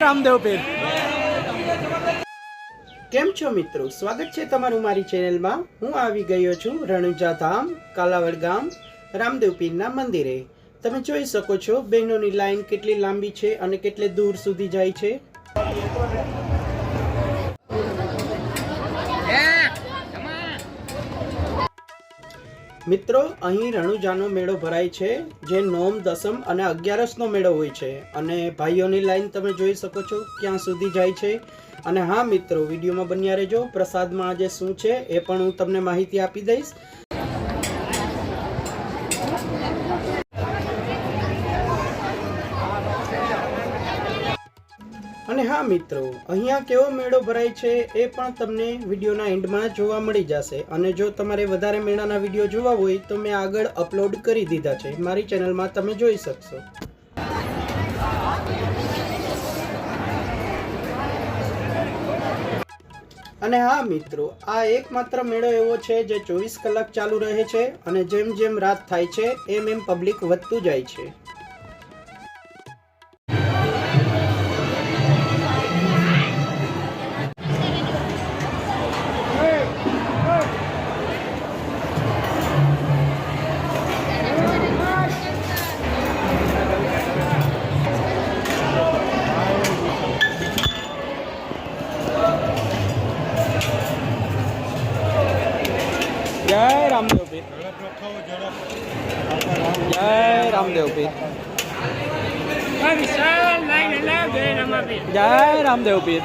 રામદેવ પીર. કેમ છો મિત્રો? સ્વાગત છે તમારું મારી ચેનલમાં. હું આવી ગયો છું રણુજા ધામ, કાલાવડ ગામ, રામદેવ પીરના મંદિરે. તમે જોઈ શકો છો, બહેનોની લાઈન કેટલી લાંબી છે અને કેટલે દૂર સુધી જાય છે. મિત્રો, અહીં રણુજાનો મેળો ભરાય છે, જે નોમ, દસમ અને અગિયારસનો મેળો હોય છે. અને ભાઈઓની લાઈન તમે જોઈ શકો છો ક્યાં સુધી જાય છે. અને હા મિત્રો, વિડીયોમાં બન્યા રહેજો. પ્રસાદમાં આજે શું છે એ પણ હું તમને માહિતી આપી દઈશ. અને હા મિત્રો, અહીંયા કેવો મેળો ભરાય છે એ પણ તમને વિડીયોના એન્ડમાં જોવા મળી જશે અને જો તમારે વધારે મેળાના વીડિયો જોવા હોય તો મેં આગળ અપલોડ કરી દીધા છે. મારી ચેનલમાં તમે જોઈ શકશો. અને હા મિત્રો, આ એકમાત્ર મેળો એવો છે જે ચોવીસ કલાક ચાલુ રહે છે અને જેમ જેમ રાત થાય છે, એમ એમ પબ્લિક વધતું જાય છે. જય રામદેવ પીર જય રામદેવ પીર જય રામદેવ પીર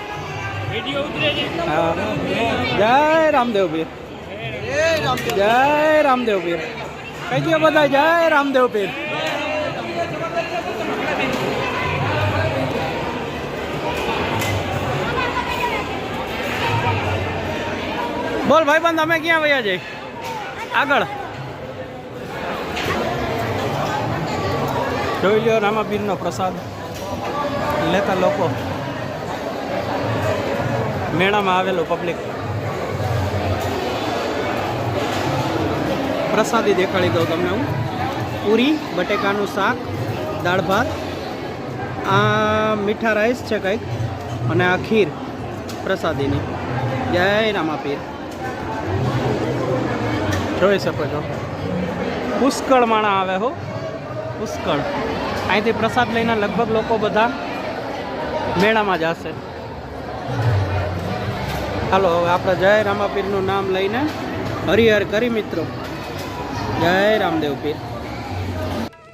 જય રામદેવ પીર જય રામદેવ પીર કઈ ગયો બધા, જય રામદેવ પીર બોલ ભાઈ બંધ તમે ક્યાં વયા જઈ? આગળ. જોઈ લો રામાપીરનો પ્રસાદ. લેતા લોકો. મેળામાં આવેલું પબ્લિક પ્રસાદી દેખાડી દઉં તમને હું. પૂરી, બટેકાનું શાક, દાળ ભાત. આ મીઠા રાઈસ છે કંઈક. અને આ ખીર પ્રસાદીની. જય રામાપીર. જોઈ શકો છો. પુષ્કળ માણા આવે હો. પુષ્કળ. અહીંથી પ્રસાદ લઈને લગભગ લોકો બધા મેળામાં જશે. હાલો, હવે આપણે જય રામાપીરનું નામ લઈને હરિહર કરી મિત્રો. જય રામદેવ પીર.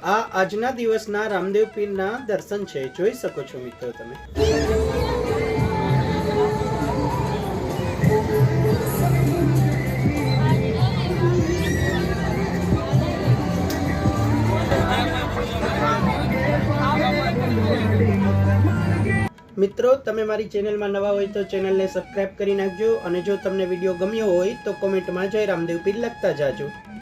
આ આજના દિવસના રામદેવ પીરના દર્શન છે. જોઈ શકો છો મિત્રો તમે. મિત્રો, તમે મારી ચેનલમાં નવા હોય તો ચેનલને સબસ્ક્રાઇબ કરી નાખજો અને જો તમને વીડિયો ગમ્યો હોય તો કોમેન્ટમાં જય રામદેવ પીર લખતા જાજો.